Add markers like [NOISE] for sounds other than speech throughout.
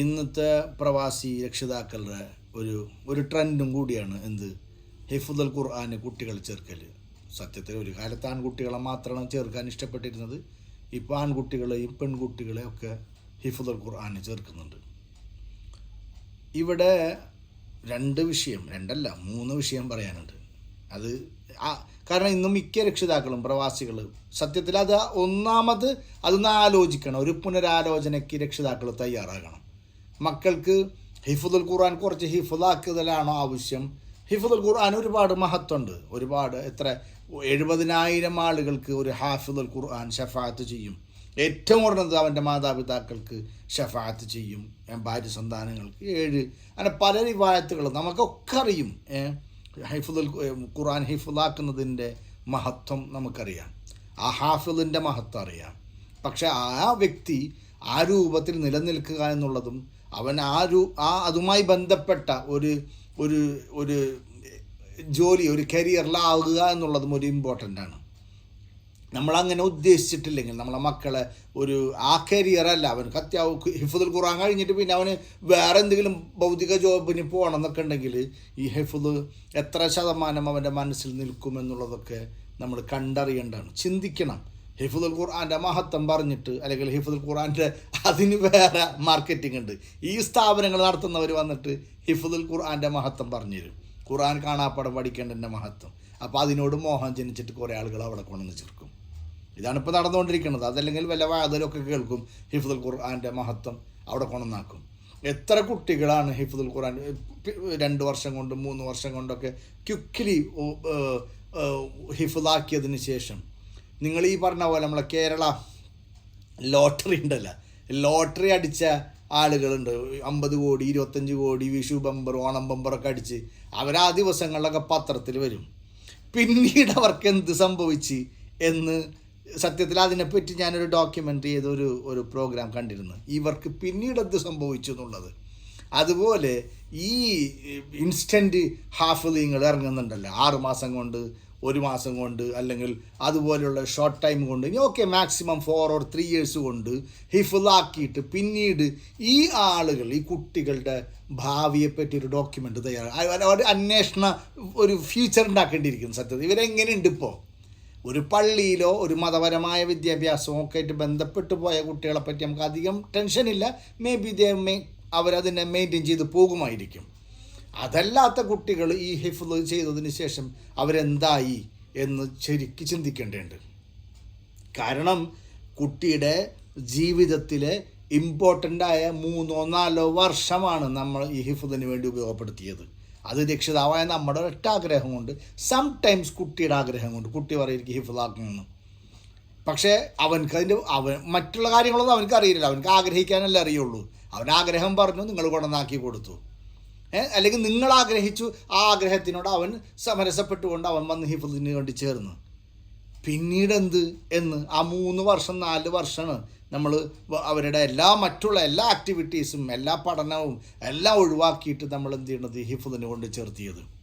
ഇന്നത്തെ പ്രവാസി രക്ഷിതാക്കളുടെ ഒരു ഒരു ട്രെൻഡും കൂടിയാണ് എന്ത്? ഹിഫുദൽ ഖുർആന് കുട്ടികൾ ചേർക്കൽ സത്യത്തിൽ ഒരു കാലത്ത് ആൺകുട്ടികളെ മാത്രമാണ് ചേർക്കാൻ ഇഷ്ടപ്പെട്ടിരുന്നത്. ഇപ്പോൾ ആൺകുട്ടികളെയും പെൺകുട്ടികളെയും ഒക്കെ ഹിഫുദൽ ഖുർആാന് ചേർക്കുന്നുണ്ട്. ഇവിടെ രണ്ട് വിഷയം രണ്ടല്ല മൂന്ന് വിഷയം പറയാനുണ്ട്. അത് കാരണം ഇന്ന് മിക്ക രക്ഷിതാക്കളും പ്രവാസികൾ സത്യത്തിൽ അത് ഒന്നാമത് അതൊന്ന് ആലോചിക്കണം. ഒരു പുനരാലോചനയ്ക്ക് രക്ഷിതാക്കൾ തയ്യാറാകണം. മക്കൾക്ക് ഹിഫുദുൽ ഖുർആൻ കുറച്ച് ഹിഫുദാക്കുതലാണോ ആവശ്യം? ഹിഫുദുൽ ഖുർആൻ ഒരുപാട് മഹത്വമുണ്ട് ഒരുപാട് എത്ര? എഴുപതിനായിരം ആളുകൾക്ക് ഒരു ഹാഫിദുൽ ഖുർആൻ ഷഫാത്ത് ചെയ്യും. ഏറ്റവും കുറഞ്ഞത് അവന്റെ മാതാപിതാക്കൾക്ക് ഷഫാത്ത് ചെയ്യും. ഭാര്യ സന്താനങ്ങൾക്ക് ഏഴ്. അങ്ങനെ പല റിവായത്തുകൾ നമുക്കൊക്കെ അറിയും. ഹൈഫുദുൽ ഖുർആൻ ഹിഫുദാക്കുന്നതിന്റെ മഹത്വം നമുക്കറിയാം. ആ ഹാഫിദിന്റെ മഹത്വം അറിയാം. പക്ഷേ ആ വ്യക്തി ആ രൂപത്തിൽ നിലനിൽക്കുക എന്നുള്ളതും അവൻ ആ ആ അതുമായി ബന്ധപ്പെട്ട ഒരു ഒരു ഒരു ജോലി ഒരു കരിയറിലാവുക എന്നുള്ളതും ഒരു ഇമ്പോർട്ടന്റ് ആണ്. നമ്മളങ്ങനെ ഉദ്ദേശിച്ചിട്ടില്ലെങ്കിൽ നമ്മളെ മക്കളെ ഒരു ആ കരിയറല്ല അവനക്ക് അത്യാവശ്യം ഹിഫുദുൽ ഖുറാൻ കഴിഞ്ഞിട്ട് പിന്നെ അവന് വേറെ എന്തെങ്കിലും ഭൗതിക ജോബിന് പോകണം എന്നൊക്കെ ഉണ്ടെങ്കിൽ ഈ ഹിഫുദ് എത്ര ശതമാനം അവന്റെ മനസ്സിൽ നിൽക്കും എന്നുള്ളതൊക്കെ നമ്മൾ കണ്ടറിയേണ്ടതാണ്. ചിന്തിക്കണം. ഹിഫുദുൽ ഖുർആന്റെ മഹത്വം പറഞ്ഞിട്ട് അല്ലെങ്കിൽ ഹിഫുദുൽ ഖുർആന്റെ അതിന് വേറെ മാർക്കറ്റിംഗ് ഉണ്ട്. ഈ സ്ഥാപനങ്ങൾ നടത്തുന്നവർ വന്നിട്ട് ഹിഫുദുൽ ഖുർആന്റെ മഹത്വം പറഞ്ഞു തരും. ഖുർആൻ കാണാപ്പടം പഠിക്കേണ്ടതിന്റെ മഹത്വം. അപ്പോൾ അതിനോട് മോഹം ജനിച്ചിട്ട് കുറേ ആളുകൾ അവിടെ കൊണ്ടുവന്ന് ചേർക്കും. ഇതാണ് ഇപ്പോൾ നടന്നുകൊണ്ടിരിക്കുന്നത്. അതല്ലെങ്കിൽ വല്ല വാതിലൊക്കെ കേൾക്കും ഹിഫുദുൽ ഖുർആന്റെ മഹത്വം അവിടെ കൊണ്ടുവന്നാക്കും. എത്ര കുട്ടികളാണ് ഹിഫുദുൽ ഖുർആൻ രണ്ട് വർഷം കൊണ്ട് മൂന്ന് വർഷം കൊണ്ടൊക്കെ ക്യുക്കിലി ഹിഫുദാക്കിയതിന് ശേഷം നിങ്ങൾ ഈ പറഞ്ഞ പോലെ നമ്മളെ കേരള ലോട്ടറി ഉണ്ടല്ലോ. ലോട്ടറി അടിച്ച ആളുകളുണ്ട്. അമ്പത് കോടി ഇരുപത്തഞ്ച് കോടി വിഷു ബമ്പർ ഓണം ബമ്പറൊക്കെ അടിച്ച് അവർ ആ ദിവസങ്ങളിലൊക്കെ പത്രത്തിൽ വരും. പിന്നീട് അവർക്ക് എന്ത് സംഭവിച്ച് എന്ന് സത്യത്തിൽ അതിനെപ്പറ്റി ഞാനൊരു ഡോക്യുമെന്ററി ചെയ്തൊരു ഒരു പ്രോഗ്രാം കണ്ടിരുന്നു. ഇവർക്ക് പിന്നീട് എന്ത് സംഭവിച്ചു എന്നുള്ളത്. അതുപോലെ ഈ ഇൻസ്റ്റന്റ് ഹാഫിലിങ്ങൾ ഇറങ്ങുന്നുണ്ടല്ലോ. ആറുമാസം കൊണ്ട് ഒരു മാസം കൊണ്ട് അല്ലെങ്കിൽ അതുപോലെയുള്ള ഷോർട്ട് ടൈം കൊണ്ട് ഇനി okay maximum four or three years കൊണ്ട് ഹിഫിളാക്കിയിട്ട് പിന്നീട് ഈ ആളുകൾ ഈ കുട്ടികളുടെ ഭാവിയെ പറ്റി ഒരു ഡോക്യുമെന്റ് തയ്യാറാണ് ഒരു അന്വേഷണ ഒരു ഫ്യൂച്ചർ ഉണ്ടാക്കേണ്ടിയിരിക്കുന്നു സത്യത്തിൽ. ഇവരെങ്ങനെയുണ്ട് ഇപ്പോൾ ഒരു പള്ളിയിലോ ഒരു മതപരമായ വിദ്യാഭ്യാസമോ ഒക്കെ ആയിട്ട് ബന്ധപ്പെട്ട് പോയ കുട്ടികളെ പറ്റി നമുക്ക് അധികം ടെൻഷനില്ല മേ ബി ദേ മേ അവരതിനെ മെയിന്റെയിൻ ചെയ്ത് പോകുമായിരിക്കും. അതല്ലാത്ത കുട്ടികൾ ഈ ഹിഫ്ല് ചെയ്തതിന് ശേഷം അവരെന്തായി എന്ന് ശരിക്ക് ചിന്തിക്കേണ്ടതുണ്ട്. കാരണം കുട്ടിയുടെ ജീവിതത്തിലെ ഇമ്പോർട്ടന്റ് ആയ മൂന്നോ നാലോ വർഷമാണ് നമ്മൾ ഈ ഹിഫുദിന് വേണ്ടി ഉപയോഗപ്പെടുത്തിയത്. അത് രക്ഷിതാവായ നമ്മുടെ ഒരൊറ്റ ആഗ്രഹം കൊണ്ട് സം ടൈംസ് കുട്ടിയുടെ ആഗ്രഹം കൊണ്ട് കുട്ടി പറയും എനിക്ക് പക്ഷേ അവൻക്ക് അതിന്റെ അവൻ മറ്റുള്ള കാര്യങ്ങളൊന്നും അവനക്ക് അറിയില്ല അവനക്ക് ആഗ്രഹിക്കാനല്ലേ അറിയുള്ളൂ. അവൻ ആഗ്രഹം പറഞ്ഞു നിങ്ങൾ കൊണ്ടുവന്നാക്കി കൊടുത്തു. അല്ലെങ്കിൽ നിങ്ങൾ ആഗ്രഹിച്ചു ആ ആഗ്രഹത്തിനോട് അവൻ സമരസപ്പെട്ടുകൊണ്ട് അവൻ വന്ന് ഹിഫുദിന് വേണ്ടി ചേർന്ന്. പിന്നീട് എന്ത് എന്ന് ആ മൂന്ന് വർഷം നാല് വർഷമാണ് നമ്മൾ അവരുടെ എല്ലാ മറ്റുള്ള എല്ലാ ആക്ടിവിറ്റീസും എല്ലാ പഠനവും എല്ലാം ഒഴിവാക്കിയിട്ട് നമ്മൾ എന്ത് ചെയ്യണത്? ഹിഫുദിനെ കൊണ്ട് ചേർത്തിയത്.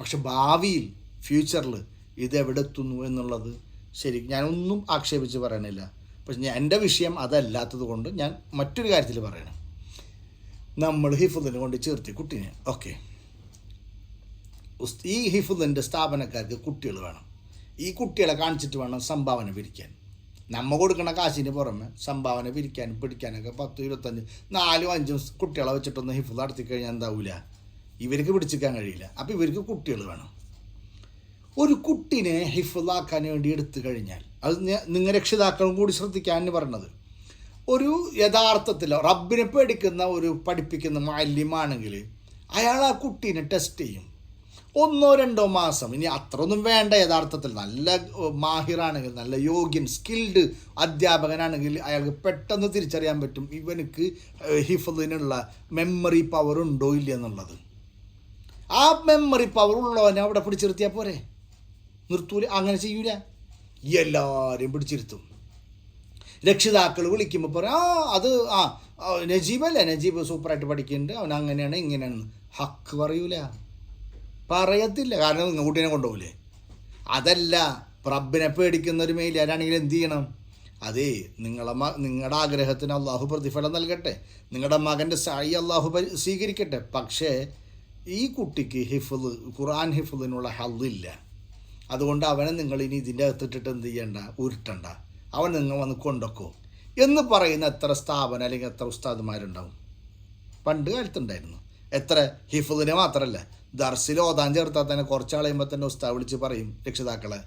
പക്ഷെ ഭാവിയിൽ ഫ്യൂച്ചറിൽ ഇത് എവിടെ എത്തുന്നു എന്നുള്ളത് ശരി ഞാനൊന്നും ആക്ഷേപിച്ച് പറയണില്ല. പക്ഷെ എന്റെ വിഷയം അതല്ലാത്തത് കൊണ്ട് ഞാൻ മറ്റൊരു കാര്യത്തിൽ പറയണം. നമ്മൾ ഹിഫുദിനെ കൊണ്ട് ചേർത്തി കുട്ടീനെ. ഓക്കെ. ഈ ഹിഫുദിന്റെ സ്ഥാപനക്കാർക്ക് കുട്ടികൾ വേണം. ഈ കുട്ടികളെ കാണിച്ചിട്ട് വേണം സംഭാവന പിരിക്കാൻ. നമ്മ കൊടുക്കണ കാശിന് പുറമെ സംഭാവന പിരിക്കാനും പിടിക്കാനൊക്കെ പത്ത് ഇരുപത്തഞ്ച് നാലും അഞ്ചും കുട്ടികളെ വെച്ചിട്ടൊന്ന് ഹിഫുദ് നടത്തി കഴിഞ്ഞാൽ എന്താവില്ല ഇവർക്ക് പിടിച്ചിക്കാൻ കഴിയില്ല. അപ്പോൾ ഇവർക്ക് കുട്ടികൾ വേണം. ഒരു കുട്ടിനെ ഹിഫുദാക്കാൻ വേണ്ടി എടുത്തു കഴിഞ്ഞാൽ അത് നിങ്ങൾ രക്ഷിതാക്കളും കൂടി ശ്രദ്ധിക്കാൻ പറഞ്ഞത്. ഒരു യഥാർത്ഥത്തിൽ റബ്ബിനെ പേടിക്കുന്ന ഒരു പഠിപ്പിക്കുന്ന മാലിന്യമാണെങ്കിൽ അയാൾ ആ കുട്ടീനെ ടെസ്റ്റ് ചെയ്യും. ഒന്നോ രണ്ടോ മാസം. ഇനി അത്രയൊന്നും വേണ്ട യഥാർത്ഥത്തിൽ. നല്ല മാഹിറാണെങ്കിൽ നല്ല യോഗ്യൻ സ്കിൽഡ് അധ്യാപകനാണെങ്കിൽ അയാൾക്ക് പെട്ടെന്ന് തിരിച്ചറിയാൻ പറ്റും ഇവനക്ക് ഹിഫദിനുള്ള മെമ്മറി പവർ ഉണ്ടോ ഇല്ല എന്നുള്ളത്. ആ മെമ്മറി പവർ ഉള്ളവനെ അവിടെ പിടിച്ചിരുത്തിയാൽ പോരെ. നിർത്തൂല. അങ്ങനെ ചെയ്യൂല. എല്ലാവരെയും പിടിച്ചിരുത്തും. രക്ഷിതാക്കൾ വിളിക്കുമ്പോൾ പറയും ആ അത് ആ നജീബ് നജീബല്ലേ നജീബ് സൂപ്പറായിട്ട് പഠിക്കുന്നുണ്ട്. അവൻ അങ്ങനെയാണ് ഇങ്ങനെയാണ് ഹക്ക് പറയൂല. പറയത്തില്ല. കാരണം ഇങ്ങോട്ടിനെ കൊണ്ടുപോകില്ലേ അതല്ല റബ്ബിനെ പേടിക്കുന്ന ഒരു മെയിലാരാണെങ്കിൽ എന്ത് ചെയ്യണം? അതേ നിങ്ങളെ നിങ്ങളുടെ ആഗ്രഹത്തിന് അള്ളാഹു പ്രതിഫലം നൽകട്ടെ. നിങ്ങളുടെ മകന്റെ സായി അള്ളാഹു സ്വീകരിക്കട്ടെ. പക്ഷേ ഈ കുട്ടിക്ക് ഹിഫുദ് ഖുർആൻ ഹിഫുദിനുള്ള ഹല്ലില്ല അതുകൊണ്ട് അവനെ നിങ്ങൾ ഇനി ഇതിന്റെ അകത്തിട്ടിട്ട് എന്ത് ചെയ്യണ്ട? ഉരുട്ടണ്ട. അവൻ നിങ്ങൾ വന്ന് കൊണ്ടൊക്കോ എന്ന് പറയുന്ന എത്ര സ്ഥാപനം അല്ലെങ്കിൽ എത്ര ഉസ്താദുമാരുണ്ടാവും? പണ്ട് കാലത്തുണ്ടായിരുന്നു. എത്ര ഹിഫുദിനെ മാത്രമല്ല ദർസിൽ ഓതാൻ ചേർത്താൽ തന്നെ കുറച്ച് കളയുമ്പോൾ തന്നെ ഉസ്താദ് വിളിച്ച് പറയും രക്ഷിതാക്കളെ.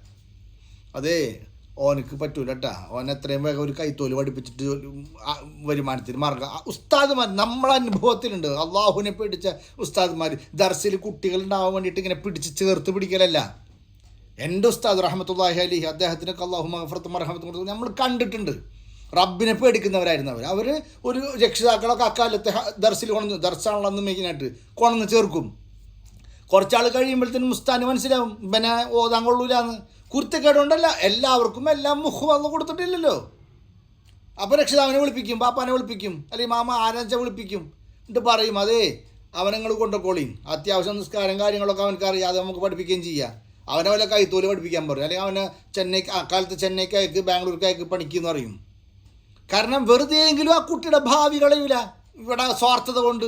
അതേ ഓനക്ക് പറ്റൂല കേട്ടാ ഓൻ എത്രയും വേഗം ഒരു കൈത്തോൽ പഠിപ്പിച്ചിട്ട് വരുമാനത്തിന് മാർഗം. ഉസ്താദുമാർ നമ്മളെ അനുഭവത്തിലുണ്ട്. അള്ളാഹുവിനെ പിടിച്ച ഉസ്താദുമാർ ദർസിൽ കുട്ടികളുണ്ടാവാൻ വേണ്ടിയിട്ട് ഇങ്ങനെ പിടിച്ച് ചേർത്ത് പിടിക്കലല്ല. എന്റെ ഉസ്താദ് റഹമത്തുല്ലാഹി അലി അദ്ദേഹത്തിനൊക്കെ അള്ളാഹു മഹഫറത്തും റഹമത്തും നമ്മൾ കണ്ടിട്ടുണ്ട്. റബ്ബിനെ പേടിക്കുന്നവരായിരുന്നു അവർ അവർ ഒരു രക്ഷിതാക്കളൊക്കെ അക്കാലത്തെ ദർസിൽ കൊണന്ന് ദർസാണല്ലോ മെയിനായിട്ട് കൊണന്ന് ചേർക്കും. കുറച്ചാൾ കഴിയുമ്പോഴത്തേനും മുസ്താന് മനസ്സിലാവും പിന്നെ ഓതാൻ കൊള്ളൂലാന്ന്. കുരുത്തക്കേടുകൊണ്ടല്ല എല്ലാവർക്കും എല്ലാം മുഖം വന്ന് കൊടുത്തിട്ടില്ലല്ലോ. അപ്പോൾ രക്ഷിതാവിനെ വിളിപ്പിക്കും പാപ്പാനെ വിളിപ്പിക്കും അല്ലെങ്കിൽ മാമ ആരാച്ച വിളിപ്പിക്കും. എന്നിട്ട് പറയും അതേ അവനങ്ങൾ കൊണ്ടുപോളീൻ അത്യാവശ്യം നിസ്കാരം കാര്യങ്ങളൊക്കെ അവനക്ക് അറിയാതെ നമുക്ക് പഠിപ്പിക്കുകയും ചെയ്യാം. അവനെ വല്ല കൈത്തോൽ പഠിപ്പിക്കാൻ പറയും. അല്ലെങ്കിൽ അവനെ ചെന്നൈക്ക് അക്കാലത്ത് ചെന്നൈക്ക് അയക്ക് ബാംഗ്ലൂർക്ക് അയക്ക് പണിക്കെന്ന് പറയും. കാരണം വെറുതെ എങ്കിലും ആ കുട്ടിയുടെ ഭാവി കളയൂല. ഇവിടെ സ്വാർത്ഥത കൊണ്ട്.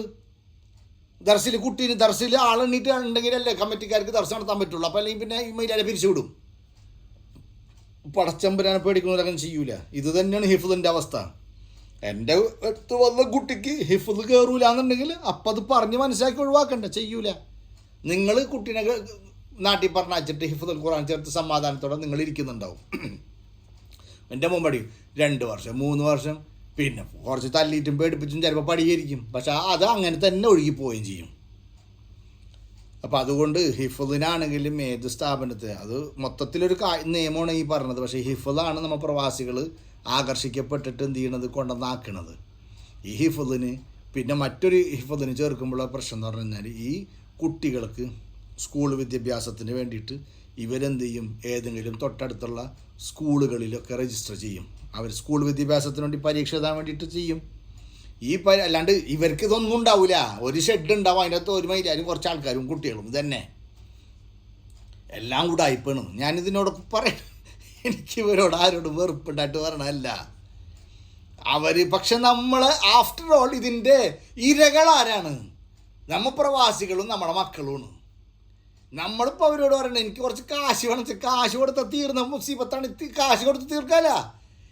ദർശിൽ കുട്ടീന് ദർശിൽ ആളെണ്ണീട്ട് ഉണ്ടെങ്കിലല്ലേ കമ്മിറ്റിക്കാർക്ക് ദർശനം നടത്താൻ പറ്റുള്ളൂ. അപ്പോൾ അല്ലെങ്കിൽ പിന്നെ ഈ മൈലാരെ പിരിച്ചുവിടും. പടച്ചമ്പരാനെ പേടിക്കുന്നവരങ്ങനെ ചെയ്യൂല. ഇത് തന്നെയാണ് ഹിഫുദിന്റെ അവസ്ഥ. എന്റെ അടുത്ത് വന്ന കുട്ടിക്ക് ഹിഫുദ് കയറൂല എന്നുണ്ടെങ്കിൽ അപ്പം അത് പറഞ്ഞ് മനസ്സിലാക്കി ഒഴിവാക്കണ്ട. ചെയ്യൂല. നിങ്ങൾ കുട്ടീനെ നാട്ടിൽ പറഞ്ഞയച്ചിട്ട് ഹിഫുദുൽ ഖുറാൻ ചേർത്ത് സമാധാനത്തോടെ നിങ്ങൾ ഇരിക്കുന്നുണ്ടാവും. എന്റെ മുമ്പടി രണ്ട് വർഷം മൂന്ന് വർഷം പിന്നെ കുറച്ച് തല്ലിയിട്ടും പേടിപ്പിച്ചും ചിലപ്പോൾ പഠിയായിരിക്കും. പക്ഷെ അത് അങ്ങനെ തന്നെ ഒഴുകി പോവുകയും ചെയ്യും. അപ്പോൾ അതുകൊണ്ട് ഹിഫുദിനാണെങ്കിലും ഏത് സ്ഥാപനത്തെ അത് മൊത്തത്തിലൊരു നിയമമാണ് ഈ പറഞ്ഞത്. പക്ഷേ ഹിഫുദാണ് നമ്മൾ പ്രവാസികൾ ആകർഷിക്കപ്പെട്ടിട്ട് എന്ത് ചെയ്യണത് കൊണ്ടുവന്നാക്കണത്. ഈ ഹിഫുദിന് പിന്നെ മറ്റൊരു ഹിഫുദിന് ചേർക്കുമ്പോഴുള്ള പ്രശ്നം എന്ന് പറഞ്ഞു കഴിഞ്ഞാൽ ഈ കുട്ടികൾക്ക് സ്കൂൾ വിദ്യാഭ്യാസത്തിന് വേണ്ടിയിട്ട് ഇവരെന്ത് ചെയ്യും? ഏതെങ്കിലും തൊട്ടടുത്തുള്ള സ്കൂളുകളിലൊക്കെ രജിസ്റ്റർ ചെയ്യും. അവർ സ്കൂൾ വിദ്യാഭ്യാസത്തിന് വേണ്ടി പരീക്ഷ എഴുതാൻ വേണ്ടിയിട്ട് ചെയ്യും. ഈ പ അല്ലാണ്ട് ഇവർക്ക് ഇതൊന്നും ഉണ്ടാവില്ല ഒരു ഷെഡ് ഉണ്ടാവും അതിനകത്ത് ഒരു മൈലാരും കുറച്ച് ആൾക്കാരും കുട്ടികളും ഇതന്നെ. എല്ലാം കൂടെ ആയിപ്പോണു. ഞാനിതിനോട് പറയണം. എനിക്ക് ഇവരോട് ആരോടും വെറുപ്പുണ്ടായിട്ട് പറയണമല്ല അവർ പക്ഷെ നമ്മൾ ആഫ്റ്റർ ഓൾ ഇതിന്റെ ഇരകൾ ആരാണ് നമ്മ പ്രവാസികളും നമ്മുടെ മക്കളുമാണ്. നമ്മളിപ്പോൾ അവരോട് പറയണ്ട എനിക്ക് കുറച്ച് കാശ് വേണം കാശ് കൊടുത്താൽ തീർന്ന മുസീബത്താണ് കാശ് കൊടുത്ത് തീർക്കാല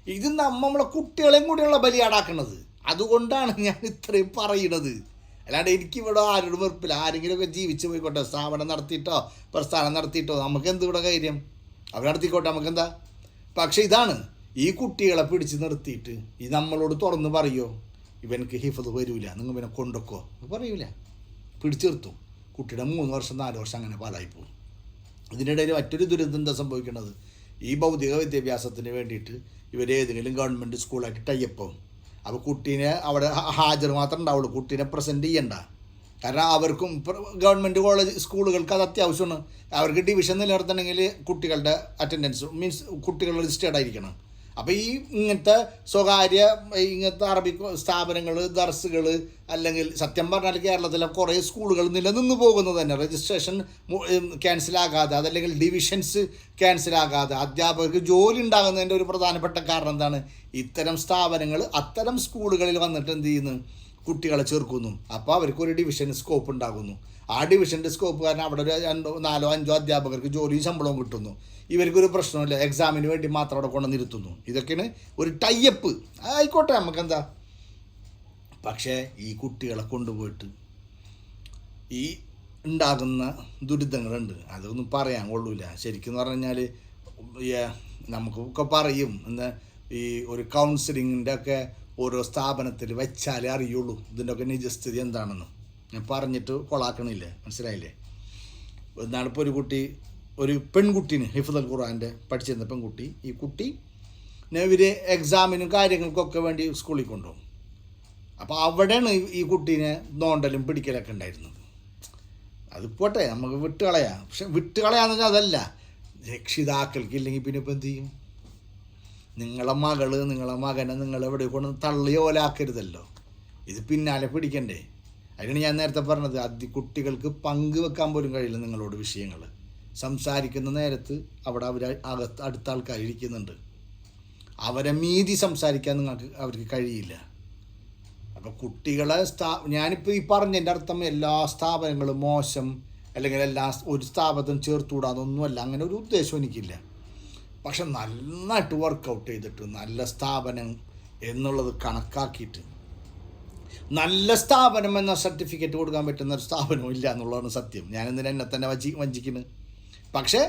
ഇത് നമ്മ നമ്മളെ കുട്ടികളെയും കൂടിയുള്ള ബലിയാടാക്കണത്. അതുകൊണ്ടാണ് ഞാൻ ഇത്രയും പറയണത്. അല്ലാണ്ട് എനിക്കിവിടെ ആരോടും വെറുപ്പില്ല. ആരെങ്കിലുമൊക്കെ ജീവിച്ച് പോയിക്കോട്ടെ സ്ഥാപനം നടത്തിയിട്ടോ പ്രസ്ഥാനം നടത്തിയിട്ടോ നമുക്ക് എന്ത് ഇവിടെ കാര്യം? അവർ നടത്തിക്കോട്ടെ നമുക്കെന്താ? പക്ഷെ ഇതാണ് ഈ കുട്ടികളെ പിടിച്ച് നിർത്തിയിട്ട് ഈ നമ്മളോട് തുറന്ന് പറയോ? ഇവനക്ക് ഹിഫത് വരൂല നിങ്ങൾ ഇവനെ കൊണ്ടൊക്കോ. പറയൂല. പിടിച്ചു നിർത്തും. കുട്ടിയുടെ മൂന്ന് വർഷം നാല് വർഷം അങ്ങനെ പാലായിപ്പോവും ഇതിനിടയിൽ മറ്റൊരു ദുരന്തം എന്താ സംഭവിക്കുന്നത് ഈ ഭൗതിക വിദ്യാഭ്യാസത്തിന് വേണ്ടിയിട്ട് ഇവർ ഏതെങ്കിലും ഗവൺമെന്റ് സ്കൂളായിട്ട് ടൈപ്പം അപ്പോൾ കുട്ടീനെ അവിടെ ഹാജർ മാത്രം ഉണ്ടാവുള്ളൂ. കുട്ടീനെ പ്രസന്റ് ചെയ്യണ്ട. കാരണം അവർക്കും ഗവൺമെന്റ് കോളേജ് സ്കൂളുകൾക്ക് അത് അത്യാവശ്യമാണ്. അവർക്ക് ഡിവിഷൻ നിലനിർത്തണമെങ്കിൽ കുട്ടികളുടെ അറ്റൻഡൻസ് മീൻസ് കുട്ടികൾ രജിസ്റ്റേർഡ് ആയിരിക്കണം. അപ്പോൾ ഈ ഇങ്ങനത്തെ സ്വകാര്യ ഇങ്ങനത്തെ അറബി സ്ഥാപനങ്ങൾ ദർസുകൾ അല്ലെങ്കിൽ സത്യം പറഞ്ഞാൽ കേരളത്തിലെ കുറേ സ്കൂളുകൾ നിലനിന്ന് പോകുന്നത് തന്നെ. രജിസ്ട്രേഷൻ ക്യാൻസലാകാതെ അതല്ലെങ്കിൽ ഡിവിഷൻസ് ക്യാൻസലാകാതെ അധ്യാപകർക്ക് ജോലി ഉണ്ടാകുന്നതിന്റെ ഒരു പ്രധാനപ്പെട്ട കാരണം എന്താണ്? ഇത്തരം സ്ഥാപനങ്ങൾ അത്തരം സ്കൂളുകളിൽ വന്നിട്ട് എന്ത് ചെയ്യുന്നു? കുട്ടികളെ ചേർക്കുന്നു. അപ്പോൾ അവർക്കൊരു ഡിവിഷൻ സ്കോപ്പ് ഉണ്ടാകുന്നു. ആ ഡിവിഷന്റെ സ്കോപ്പ് കാരണം അവിടെ ഒരു രണ്ടോ നാലോ അഞ്ചോ അധ്യാപകർക്ക് ജോലിയും ശമ്പളവും കിട്ടുന്നു. ഇവർക്കൊരു പ്രശ്നമില്ല എക്സാമിന് വേണ്ടി മാത്രം അവിടെ കൊണ്ടു നിർത്തുന്നു. ഇതൊക്കെയാണ് ഒരു ടൈപ്പ് ആയിക്കോട്ടെ നമുക്കെന്താ? പക്ഷേ ഈ കുട്ടികളെ കൊണ്ടുപോയിട്ട് ഈ ഉണ്ടാകുന്ന ദുരിതങ്ങളുണ്ട്. അതൊന്നും പറയാൻ കൊള്ളൂല. ശരിക്കും പറഞ്ഞു കഴിഞ്ഞാൽ നമുക്കൊക്കെ പറയും. എന്ന് ഈ ഒരു കൗൺസിലിങ്ങിന്റെ ഒക്കെ ഓരോ സ്ഥാപനത്തിൽ വെച്ചാലേ അറിയുള്ളൂ. ഇതിന്റെയൊക്കെ നിജസ്ഥിതി എന്താണെന്ന്. ഞാൻ പറഞ്ഞിട്ട് കൊളാക്കണില്ലേ? മനസ്സിലായില്ലേ? എന്നാണ് ഇപ്പോൾ ഒരു കുട്ടി ഒരു പെൺകുട്ടീന് ഹിഫുദൽ ഖുറാന്റെ പഠിച്ചിരുന്ന പെൺകുട്ടി. ഈ കുട്ടി ഇവർ എക്സാമിനും കാര്യങ്ങൾക്കൊക്കെ വേണ്ടി സ്കൂളിൽ കൊണ്ടുപോകും. അപ്പോൾ അവിടെയാണ് ഈ- ഈ കുട്ടീനെ നോണ്ടലും പിടിക്കലൊക്കെ ഉണ്ടായിരുന്നത്. അത് പോട്ടെ നമുക്ക് വിട്ടുകളയാം. പക്ഷെ വിട്ടുകളയാന്ന് വെച്ചാൽ അതല്ല. രക്ഷിതാക്കൾക്ക് ഇല്ലെങ്കിൽ പിന്നെ ഇപ്പം എന്ത് ചെയ്യും? നിങ്ങളെ മകൾ നിങ്ങളെ മകനെ നിങ്ങൾ എവിടെ കൊണ്ട് തള്ളിയോലാക്കരുതല്ലോ ഇത് പിന്നാലെ പിടിക്കണ്ടേ? അതിനാണ് ഞാൻ നേരത്തെ പറഞ്ഞത് അതി കുട്ടികൾക്ക് പങ്കുവെക്കാൻ പോലും കഴിയില്ല നിങ്ങളോട് വിഷയങ്ങൾ. സംസാരിക്കുന്ന നേരത്ത് അവിടെ അവർ അകത്ത് അടുത്ത ആൾക്കാർ ഇരിക്കുന്നുണ്ട്. അവരെ മീതി സംസാരിക്കാൻ നിങ്ങൾക്ക് അവർക്ക് കഴിയില്ല. അപ്പോൾ കുട്ടികളെ സ്ഥാ ഞാനിപ്പോൾ ഈ പറഞ്ഞതിന്റെ അർത്ഥം എല്ലാ സ്ഥാപനങ്ങളും മോശം അല്ലെങ്കിൽ എല്ലാ ഒരു സ്ഥാപനത്തിനും ചേർത്തുകൂടാതൊന്നുമല്ല അങ്ങനെ ഒരു ഉദ്ദേശം എനിക്കില്ല. പക്ഷെ നന്നായിട്ട് വർക്കൗട്ട് ചെയ്തിട്ട് നല്ല സ്ഥാപനം എന്നുള്ളത് കണക്കാക്കിയിട്ട് നല്ല സ്ഥാപനം എന്ന സർട്ടിഫിക്കറ്റ് കൊടുക്കാൻ പറ്റുന്ന ഒരു സ്ഥാപനവും ഇല്ല എന്നുള്ളതാണ് സത്യം. ഞാൻ ഇന്നലെ എന്നെ തന്നെ വഞ്ചി വഞ്ചിക്കുന്നത് പക്ഷേ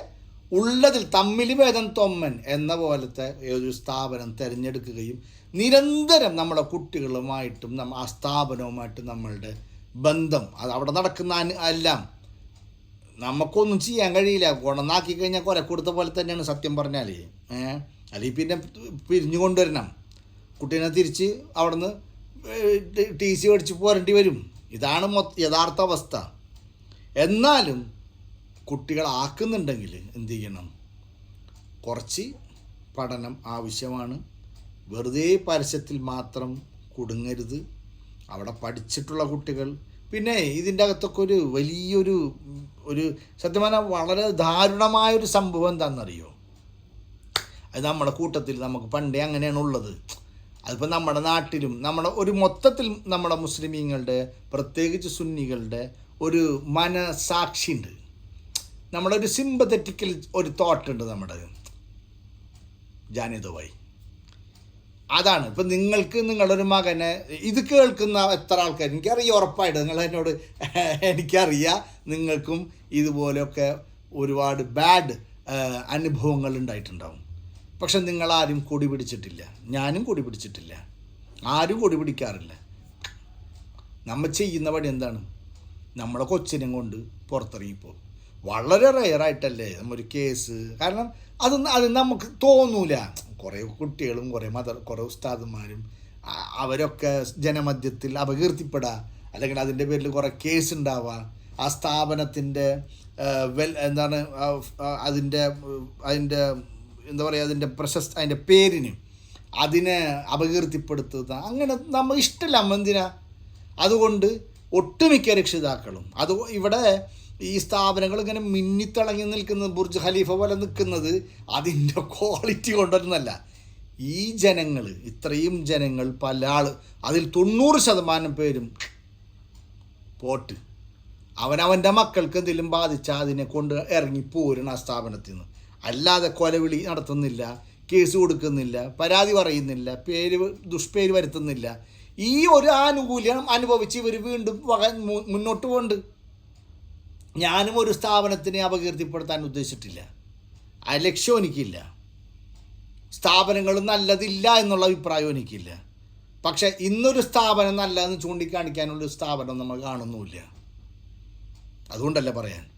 ഉള്ളതിൽ തമ്മിൽ ഭേദം തൊമ്മൻ എന്ന പോലത്തെ ഒരു സ്ഥാപനം തിരഞ്ഞെടുക്കുകയും നിരന്തരം നമ്മുടെ കുട്ടികളുമായിട്ടും ആ സ്ഥാപനവുമായിട്ട് നമ്മളുടെ ബന്ധം അത് അവിടെ നടക്കുന്ന എല്ലാം നമുക്കൊന്നും ചെയ്യാൻ കഴിയില്ല. ഗുണനാക്കി കഴിഞ്ഞാൽ കുറെ കൊടുത്ത പോലെ തന്നെയാണ് സത്യം പറഞ്ഞാൽ ഏഹ് അല്ലെങ്കിൽ പിന്നെ പിരിഞ്ഞു കൊണ്ടുവരണം കുട്ടീനെ തിരിച്ച് അവിടുന്ന് ടി സി മേടിച്ച് പോരേണ്ടി വരും. ഇതാണ് യഥാർത്ഥ അവസ്ഥ. എന്നാലും കുട്ടികളാക്കുന്നുണ്ടെങ്കിൽ എന്ത് ചെയ്യണം? കുറച്ച് പഠനം ആവശ്യമാണ്. വെറുതെ പരസ്യത്തിൽ മാത്രം കുടുങ്ങരുത്. അവിടെ പഠിച്ചിട്ടുള്ള കുട്ടികൾ. പിന്നെ ഇതിന്റെ അകത്തൊക്കെ ഒരു വലിയൊരു ഒരു സത്യം പറഞ്ഞാൽ വളരെ ദാരുണമായൊരു സംഭവം എന്താണെന്നറിയോ? അത് നമ്മുടെ കൂട്ടത്തിൽ നമുക്ക് പണ്ടേ അങ്ങനെയാണ് ഉള്ളത്. അതിപ്പോൾ നമ്മുടെ നാട്ടിലും നമ്മുടെ ഒരു മൊത്തത്തിൽ നമ്മുടെ മുസ്ലിമീങ്ങളുടെ പ്രത്യേകിച്ച് സുന്നികളുടെ ഒരു മനസാക്ഷിയുണ്ട് നമ്മുടെ ഒരു സിമ്പത്തറ്റിക്കൽ ഒരു തോട്ട് തോട്ടുണ്ട് നമ്മുടെ. ജാനിതവായി അതാണ്. ഇപ്പം നിങ്ങൾക്ക് നിങ്ങളൊരു മകനെ ഇത് കേൾക്കുന്ന എത്ര ആൾക്കാർ എനിക്കറിയാം ഉറപ്പായിട്ട്. നിങ്ങൾ എന്നോട് [LAUGHS] എനിക്കറിയാം നിങ്ങൾക്കും ഇതുപോലെയൊക്കെ ഒരുപാട് ബാഡ് അനുഭവങ്ങൾ ഉണ്ടായിട്ടുണ്ടാവും. പക്ഷെ നിങ്ങളാരും കൊടി പിടിച്ചിട്ടില്ല. ഞാനും കൊടി പിടിച്ചിട്ടില്ല. ആരും കൊടി പിടിക്കാറില്ല. നമ്മൾ ചെയ്യുന്ന പണി എന്താണ്? നമ്മളെ കൊച്ചിനെ കൊണ്ട് പുറത്തിറങ്ങിപ്പോകും വളരെ റെയറായിട്ടല്ലേ നമ്മൊരു കേസ് കാരണം അത് അത് നമുക്ക് തോന്നൂല. കുറേ കുട്ടികളും കുറേ മദർ കുറേ ഉസ്താദന്മാരും അവരൊക്കെ ജനമധ്യത്തിൽ അപകീർത്തിപ്പെടുക അല്ലെങ്കിൽ അതിന്റെ പേരിൽ കുറേ കേസ് ഉണ്ടാവുക ആ സ്ഥാപനത്തിന്റെ വെൽ എന്താണ് അതിന്റെ അതിന്റെ എന്താ പറയുക അതിന്റെ പ്രശസ്ത അതിന്റെ പേരിന് അതിനെ അപകീർത്തിപ്പെടുത്തുക അങ്ങനെ നമ്മൾ ഇഷ്ടമില്ല എന്തിനാ? അതുകൊണ്ട് ഒട്ടുമിക്ക രക്ഷിതാക്കളും അത് ഇവിടെ ഈ സ്ഥാപനങ്ങൾ ഇങ്ങനെ മിന്നിത്തിളങ്ങി നിൽക്കുന്നത് ബുർജ് ഖലീഫ പോലെ നിൽക്കുന്നത് അതിന്റെ ക്വാളിറ്റി കൊണ്ടൊന്നല്ല. ഈ ജനങ്ങൾ ഇത്രയും ജനങ്ങൾ പല ആൾ അതിൽ തൊണ്ണൂറ് ശതമാനം പേരും പോട്ട്. അവനവന്റെ മക്കൾക്ക് എന്തെങ്കിലും ബാധിച്ചാൽ അതിനെ കൊണ്ട് ഇറങ്ങി പോരണം ആ സ്ഥാപനത്തിൽ നിന്ന് അല്ലാതെ കൊലവിളി നടത്തുന്നില്ല കേസ് കൊടുക്കുന്നില്ല പരാതി പറയുന്നില്ല പേര് ദുഷ്പേര് വരുത്തുന്നില്ല. ഈ ഒരു ആനുകൂല്യം അനുഭവിച്ച് ഇവർ വീണ്ടും മുന്നോട്ട് പോകുന്നുണ്ട് ഞാനും ഒരു സ്ഥാപനത്തിനെ അപകീർത്തിപ്പെടുത്താൻ ഉദ്ദേശിച്ചിട്ടില്ല. ആ ലക്ഷ്യം എനിക്കില്ല. സ്ഥാപനങ്ങൾ നല്ലതില്ല എന്നുള്ള അഭിപ്രായം എനിക്കില്ല. പക്ഷേ ഇന്നൊരു സ്ഥാപനം നല്ലതെന്ന് ചൂണ്ടിക്കാണിക്കാനുള്ള സ്ഥാപനം നമ്മൾ കാണുന്നുമില്ല. അതുകൊണ്ടല്ല പറയാൻ.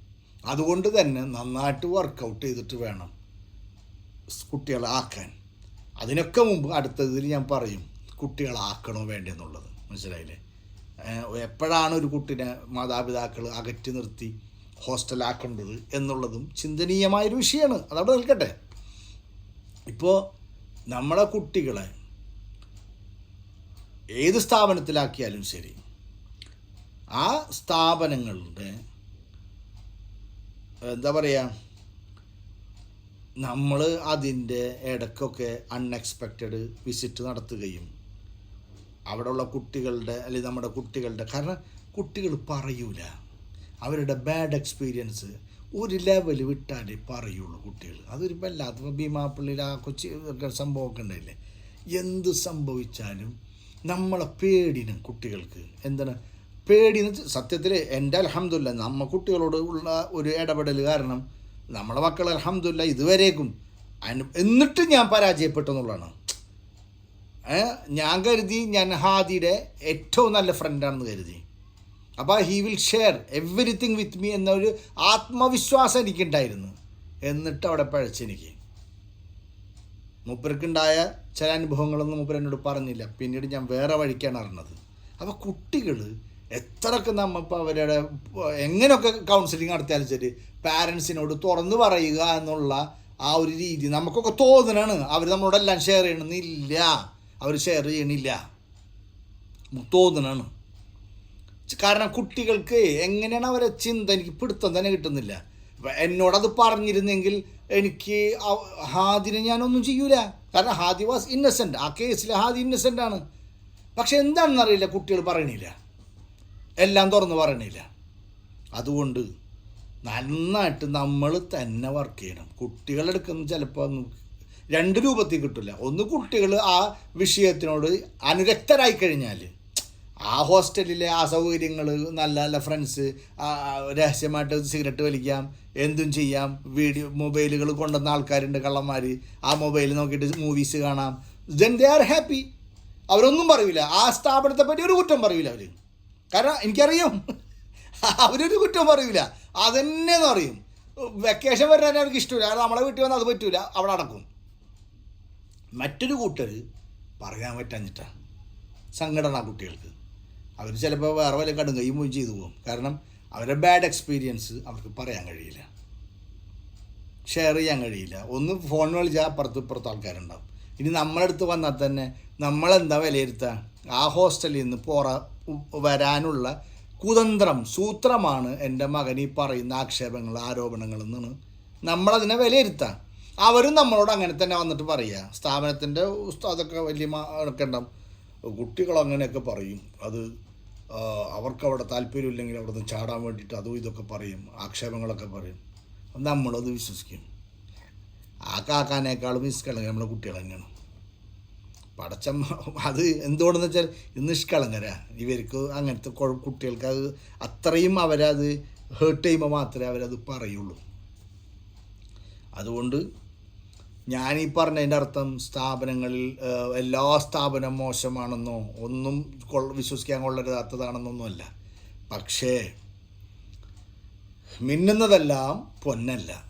അതുകൊണ്ട് തന്നെ നന്നായിട്ട് വർക്കൗട്ട് ചെയ്തിട്ട് വേണം കുട്ടികളെ ആക്കാൻ അതിനൊക്കെ മുമ്പ് അടുത്തതിൽ ഞാൻ പറയും കുട്ടികളാക്കണോ വേണ്ടെന്നുള്ളത്. മനസ്സിലായില്ലേ? എപ്പോഴാണ് ഒരു കുട്ടിനെ മാതാപിതാക്കൾ അകറ്റി നിർത്തി ഹോസ്റ്റലാക്കേണ്ടത് എന്നുള്ളതും ചിന്തനീയമായൊരു വിഷയമാണ്. അതവിടെ നിൽക്കട്ടെ. ഇപ്പോൾ നമ്മളെ കുട്ടികളെ ഏത് സ്ഥാപനത്തിലാക്കിയാലും ശരി ആ സ്ഥാപനങ്ങളുടെ എന്താ പറയുക നമ്മൾ അതിന്റെ ഇടയ്ക്കൊക്കെ അൺഎക്സ്പെക്റ്റഡ് വിസിറ്റ് നടത്തുകയും അവിടെയുള്ള കുട്ടികളുടെ അല്ലെങ്കിൽ നമ്മുടെ കുട്ടികളുടെ കാരണം കുട്ടികൾ പറയൂല. അവരുടെ ബാഡ് എക്സ്പീരിയൻസ് ഒരു ലെവൽ വിട്ടാലേ പറയുള്ളൂ കുട്ടികൾ അതൊരു വല്ലാത്ത ഭീമാപ്പള്ളിയിൽ ആ കൊച്ചി സംഭവമൊക്കെ ഉണ്ടായില്ലേ? എന്ത് സംഭവിച്ചാലും നമ്മളെ പേടിനും കുട്ടികൾക്ക്. എന്താണ്? പേടി എന്ന് സത്യത്തിൽ എന്റെ അലഹമില്ല നമ്മ കുട്ടികളോട് ഉള്ള ഒരു ഇടപെടൽ കാരണം നമ്മളെ മക്കൾ അലഹമില്ല ഇതുവരേക്കും അനു എന്നിട്ട് ഞാൻ പരാജയപ്പെട്ടു എന്നുള്ളതാണ്. ഞാൻ കരുതി ഞാൻ ഹാദിയുടെ ഏറ്റവും നല്ല ഫ്രണ്ടാണെന്ന് കരുതി. അപ്പോൾ he will share everything with me എന്നൊരു ആത്മവിശ്വാസം എനിക്കുണ്ടായിരുന്നു. എന്നിട്ട് അവിടെ പഴച്ചെനിക്ക് മൂപ്പർക്കുണ്ടായ ചില അനുഭവങ്ങളൊന്നും മൂപ്പർ എന്നോട് പറഞ്ഞില്ല. പിന്നീട് ഞാൻ വേറെ വഴിക്കാണ് അറിഞ്ഞത്. അപ്പോൾ കുട്ടികൾ എത്രയൊക്കെ നമ്മളിപ്പോൾ അവരുടെ എങ്ങനെയൊക്കെ കൗൺസിലിംഗ് നടത്തിയാലും ശരി പാരൻസിനോട് തുറന്നു പറയുക എന്നുള്ള ആ ഒരു രീതി നമുക്കൊക്കെ തോന്നണാണ് അവർ നമ്മളോടെല്ലാം ഷെയർ ചെയ്യണമെന്നില്ല. അവർ ഷെയർ ചെയ്യണില്ല. തോന്നണാണ് കാരണം കുട്ടികൾക്ക് എങ്ങനെയാണ് അവരെ ചിന്ത എനിക്ക് പിടുത്തം തന്നെ കിട്ടുന്നില്ല. എന്നോടത് പറഞ്ഞിരുന്നെങ്കിൽ എനിക്ക് ഹാദിനെ ഞാനൊന്നും ചെയ്യൂല. കാരണം ഹാദി വാസ് ഇന്നസെന്റ് ആ കേസിൽ ഹാദി ഇന്നസെന്റ് ആണ്. പക്ഷെ എന്താണെന്നറിയില്ല കുട്ടികൾ പറയണില്ല. എല്ലാം തുറന്ന് പറയണില്ല. അതുകൊണ്ട് നന്നായിട്ട് നമ്മൾ തന്നെ വർക്ക് ചെയ്യണം. കുട്ടികളെടുക്കുന്ന ചിലപ്പോൾ രണ്ട് രൂപത്തിൽ കിട്ടില്ല ഒന്ന് കുട്ടികൾ ആ വിഷയത്തിനോട് അനുരക്തരായി കഴിഞ്ഞാൽ ആ ഹോസ്റ്റലിലെ ആ സൗകര്യങ്ങൾ നല്ല നല്ല ഫ്രണ്ട്സ് രഹസ്യമായിട്ട് സിഗരറ്റ് വലിക്കാം എന്തും ചെയ്യാം. വീഡിയോ മൊബൈലുകൾ കൊണ്ടുവന്ന ആൾക്കാരുണ്ട് കള്ളന്മാർ ആ മൊബൈൽ നോക്കിയിട്ട് മൂവീസ് കാണാം. ദെൻ ദേ ആർ ഹാപ്പി അവരൊന്നും പറയില്ല ആ സ്ഥാപനത്തെ പറ്റി ഒരു കുറ്റം പറയില്ല അവർ കാരണം എനിക്കറിയും. അവരൊരു കുറ്റം പറയൂല. അതെന്നെന്ന് പറയും. വെക്കേഷൻ വരാൻ അവർക്ക് ഇഷ്ടമില്ല. കാരണം നമ്മളെ വീട്ടിൽ വന്നാൽ അത് പറ്റൂല. അവിടെ അടക്കും മറ്റൊരു കൂട്ടർ പറയാൻ പറ്റാഞ്ഞിട്ടാ. സംഘടന കുട്ടികൾക്ക്. അവർ ചിലപ്പോൾ വേറെ വല്ല കടുങ്കയും ചെയ്തു പോകും. കാരണം അവരുടെ ബാഡ് എക്സ്പീരിയൻസ് അവർക്ക് പറയാൻ കഴിയില്ല. ഷെയർ ചെയ്യാൻ കഴിയില്ല. ഒന്ന് ഫോൺ വിളിച്ചാൽ അപ്പുറത്ത് ഇപ്പുറത്ത് ആൾക്കാരുണ്ടാവും. ഇനി നമ്മളടുത്ത് വന്നാൽ തന്നെ നമ്മളെന്താ വിലയിരുത്തുക ആ ഹോസ്റ്റലിൽ നിന്ന് പുറ വരാനുള്ള കുതന്ത്രം സൂത്രമാണ് എന്റെ മകൻ ഈ പറയുന്ന ആക്ഷേപങ്ങൾ ആരോപണങ്ങൾ എന്നാണ്. നമ്മളതിനെ വിലയിരുത്താം. അവരും നമ്മളോട് അങ്ങനെ തന്നെ വന്നിട്ട് പറയുക സ്ഥാപനത്തിന്റെ അതൊക്കെ വലിയ ഒക്കെ ഉണ്ടാവും കുട്ടികൾ അങ്ങനെയൊക്കെ പറയും. അത് ആ, അവർക്കവിടെ താല്പര്യമില്ലെങ്കിൽ അവിടെ നിന്ന് ചാടാൻ വേണ്ടിയിട്ട് അതും ഇതൊക്കെ പറയും. ആക്ഷേപങ്ങളൊക്കെ പറയും. നമ്മളത് വിശ്വസിക്കും. ആ കാക്കാനേക്കാളും വിശ്വസിക്കണമെങ്കിൽ നമ്മുടെ കുട്ടികൾ തന്നെയാണ്. പടച്ചമ്മ അത് എന്തുകൊണ്ടെന്ന് വെച്ചാൽ നിഷ്കളങ്കരാ. ഇവർക്ക് അങ്ങനത്തെ കുട്ടികൾക്ക് അത് അത്രയും അവരത് ഹേർട്ട് ചെയ്യുമ്പോൾ മാത്രമേ അവരത് പറയുള്ളൂ. അതുകൊണ്ട് ഞാൻ ഈ പറഞ്ഞതിന്റെ അർത്ഥം സ്ഥാപനങ്ങളിൽ എല്ലാ സ്ഥാപനം മോശമാണെന്നോ ഒന്നും വിശ്വസിക്കാൻ കൊള്ളരുതാത്തതാണെന്നൊന്നുമല്ല. പക്ഷേ മിന്നുന്നതെല്ലാം പൊന്നല്ല.